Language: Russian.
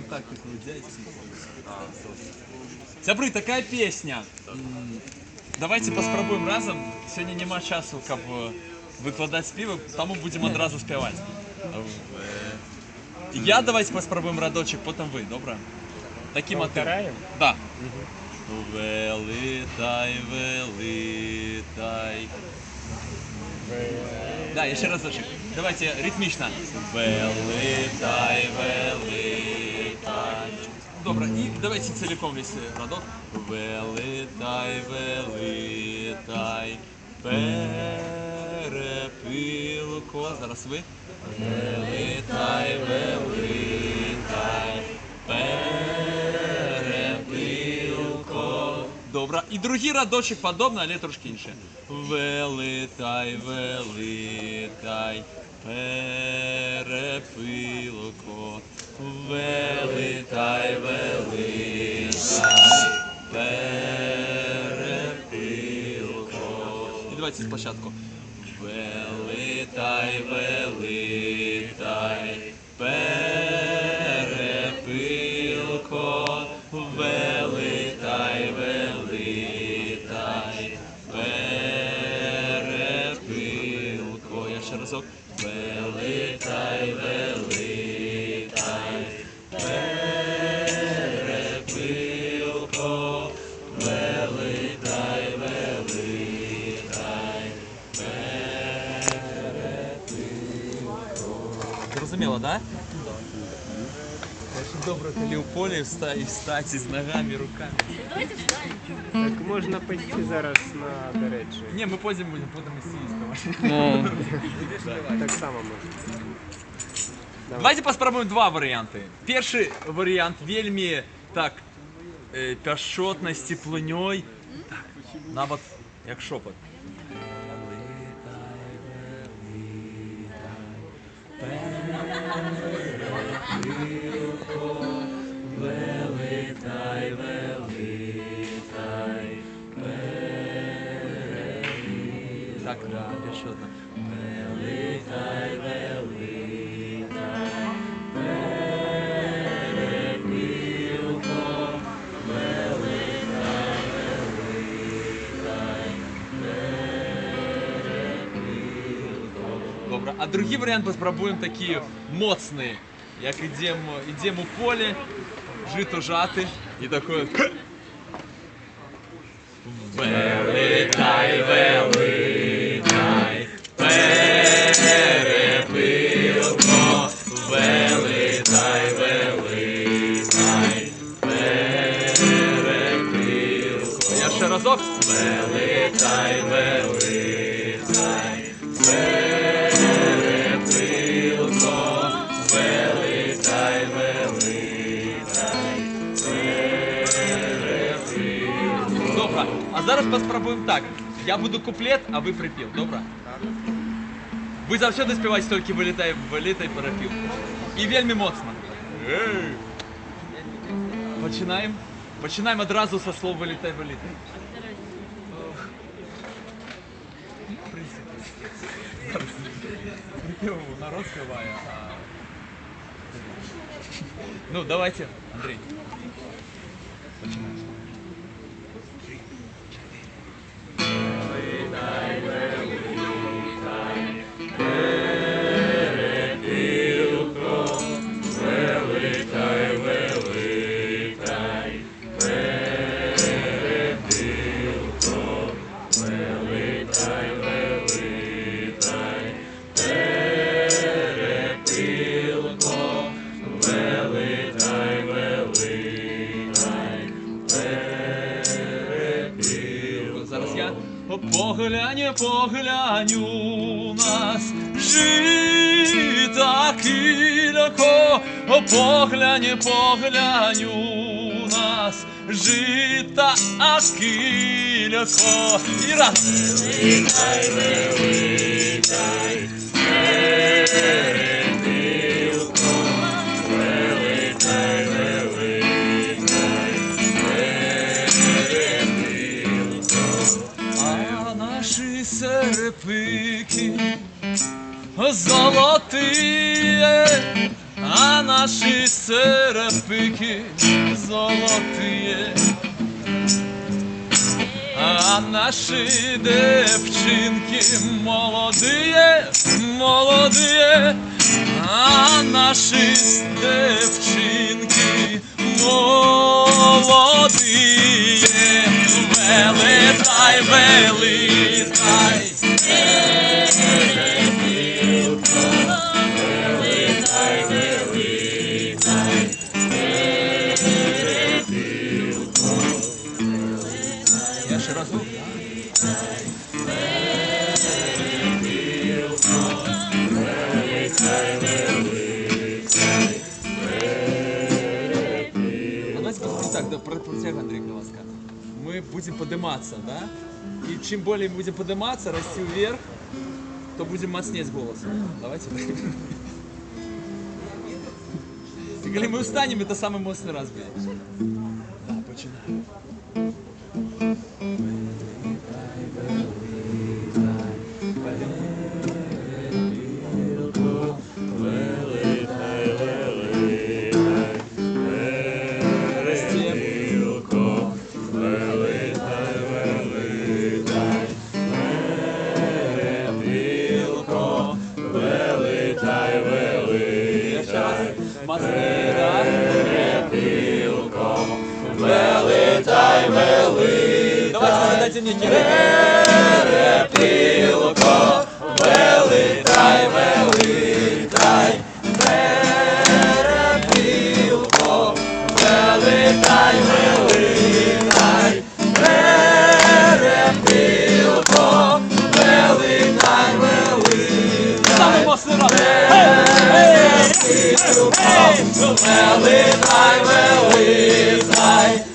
контакти друзей. Сябры, такая песня. М, Давайте паспрабуем разом. Сьогодні нема часу, каб е, викладати співи, тому будемо одразу співати. Е, Я давайте паспрабуем радочок, потім ви, добре? Такий мотив. Повторяем? Да. Велитай, велитай. Да, еще разочек. Давайте ритмично. Велитай, Велитай. Добре, і давайте целиком весь радок. Велитай, велитай. Перепилко. Зараз ви. Велитай, велитай. Перепилко. Добре. І другий радочок подобно, але трошки інше. Велитай, велитай. Перепилко. Велитай, велитай. Перепилко. І давайте спочатку. Велитай, велитай. Перепилко. Велитай, да? Очень добре, коли у полі встати, встати з ногами, руками. Давайте встанем. Так можна пойти зараз на до речі. Ні, ми потім будемо, будемо сісти. Так само можна. Давайте паспробуем два варіанти. Перший варіант вельми так е, пяшотно, з теплынёй. Так, нават як шепот. ще одна. Велитай, велитай, перепілко, велитай, велитай, перепілко. Добре, а другий варіант ми спробуємо такі моцні, як ідемо, ідемо у поле, жито жати і такое. Well. ще разок. Велитай, велитай, перепилко, велитай, велитай, перепилко. Добре, а зараз поспробуємо так. Я буду куплет, а ви припів, добре? Ви завжди співаєте тільки вилітай, вилітай, перепів. І вельми моцно. Ей! Починаємо. Починаємо одразу со слов вилітай, вилітай. В принципі, зараз припів народ співає, а... Ну, давайте, Андрій. поглянь, поглянь у нас жита кілько, поглянь, поглянь у нас жита кілько. І раз. Велитай, велитай, наші серпики золотые, а наші серапики золотые. А наші девчинки молодые, молодые, а наші девчинки молодые, велитай, велитай. А давайте посмотрим так, да, про, про тебя, Андрей Головаска. Мы будем подниматься, да? И чем более мы будем подниматься, расти вверх, то будем мощнее с голосом. Давайте Коли мы устанем, это самый мощный раз будет. Да, починаем. Ще раз. Мацни, да? Велитай, велитай. Давайте задайте мне кирик. голосний раз. Гей! Гей! Гей! Гей!